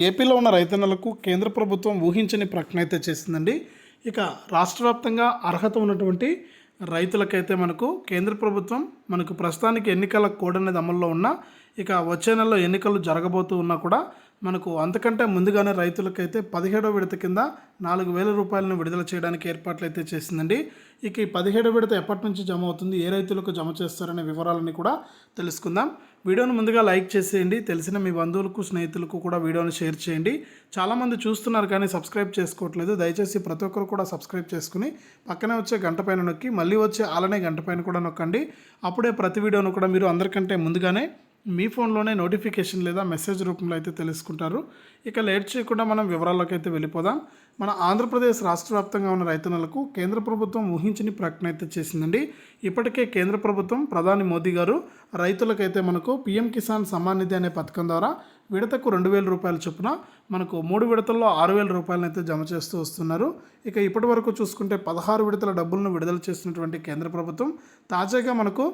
ఏపీలో ఉన్న రైతన్నలకు కేంద్ర ప్రభుత్వం ఊహించని ప్రకటన అయితే చేసిందండి. ఇక రాష్ట్ర వ్యాప్తంగా అర్హత ఉన్నటువంటి రైతులకైతే మనకు కేంద్ర ప్రభుత్వం మనకు ప్రస్తుతానికి ఎన్నికల కోడ్ అనేది అమల్లో ఉన్నా ఇక వచ్చే నెలలో ఎన్నికలు జరగబోతూ ఉన్నా కూడా మనకు అంతకంటే ముందుగానే రైతులకైతే పదిహేడవ విడత కింద నాలుగు వేల రూపాయలను విడుదల చేయడానికి ఏర్పాట్లు అయితే చేసిందండి. ఇక ఈ పదిహేడవ విడత ఎప్పటి నుంచి జమ అవుతుంది ఏ రైతులకు జమ చేస్తారనే వివరాలని కూడా తెలుసుకుందాం. వీడియోను ముందుగా లైక్ చేసేయండి తెలిసిన మీ బంధువులకు స్నేహితులకు కూడా వీడియోని షేర్ చేయండి. చాలామంది చూస్తున్నారు కానీ సబ్స్క్రైబ్ చేసుకోవట్లేదు. దయచేసి ప్రతి ఒక్కరు కూడా సబ్స్క్రైబ్ చేసుకుని పక్కనే వచ్చే గంట పైన నొక్కి మళ్ళీ వచ్చే అలానే గంట పైన కూడా నొక్కండి. అప్పుడే ప్రతి వీడియోను కూడా మీరు అందరికంటే ముందుగానే మీ ఫోన్లోనే నోటిఫికేషన్ లేదా మెసేజ్ రూపంలో అయితే తెలుసుకుంటారు. ఇక లేట్ చేయకుండా మనం వివరాల్లోకి అయితే వెళ్ళిపోదాం. మన ఆంధ్రప్రదేశ్ రాష్ట్ర వ్యాప్తంగా ఉన్న రైతన్నలకు కేంద్ర ప్రభుత్వం ఊహించని ప్రకటన అయితే చేసిందండి. ఇప్పటికే కేంద్ర ప్రభుత్వం ప్రధాని మోదీ గారు రైతులకైతే మనకు పీఎం కిసాన్ సమ్మాన్ నిధి అనే పథకం ద్వారా విడతకు రెండు వేల రూపాయల చొప్పున మనకు మూడు విడతల్లో ఆరు వేల రూపాయలను అయితే జమ చేస్తూ వస్తున్నారు. ఇక ఇప్పటి వరకు చూసుకుంటే పదహారు విడతల డబ్బులను విడుదల చేసినటువంటి కేంద్ర ప్రభుత్వం తాజాగా మనకు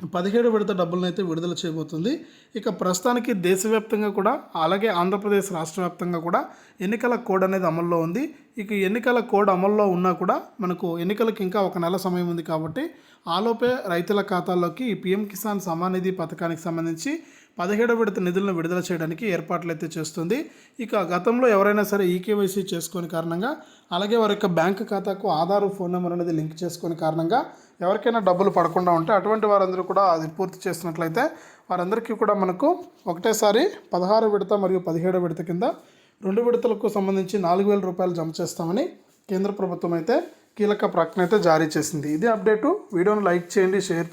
పదిహేడు విడత డబ్బులను అయితే విడుదల చేయబోతుంది. ఇక ప్రస్తుతానికి దేశవ్యాప్తంగా కూడా అలాగే ఆంధ్రప్రదేశ్ రాష్ట్ర వ్యాప్తంగా కూడా ఎన్నికల కోడ్ అనేది అమల్లో ఉంది. ఇక ఎన్నికల కోడ్ అమల్లో ఉన్నా కూడా మనకు ఎన్నికలకు ఇంకా ఒక నెల సమయం ఉంది కాబట్టి ఆలోపే రైతుల ఖాతాల్లోకి ఈ పీఎం కిసాన్ సమానిధి పథకానికి సంబంధించి పదిహేడు విడత నిధులను విడుదల చేయడానికి ఏర్పాట్లు అయితే చేస్తుంది. ఇక గతంలో ఎవరైనా సరే ఈకేవైసీ చేసుకుని కారణంగా అలాగే వారి యొక్క బ్యాంక్ ఖాతాకు ఆధార్ ఫోన్ నెంబర్ అనేది లింక్ చేసుకుని కారణంగా ఎవరికైనా డబ్బులు పడకుండా ఉంటే అటువంటి వారందరూ కూడా అది పూర్తి చేసినట్లయితే వారందరికీ కూడా మనకు ఒకటేసారి పదహారు విడత మరియు పదిహేడు విడత కింద రెండు విడతలకు సంబంధించి నాలుగు వేల రూపాయలు జమ చేస్తామని కేంద్ర ప్రభుత్వం అయితే కీలక ప్రకటన అయితే జారీ చేసింది. ఇది అప్డేటు. వీడియోను లైక్ చేయండి షేర్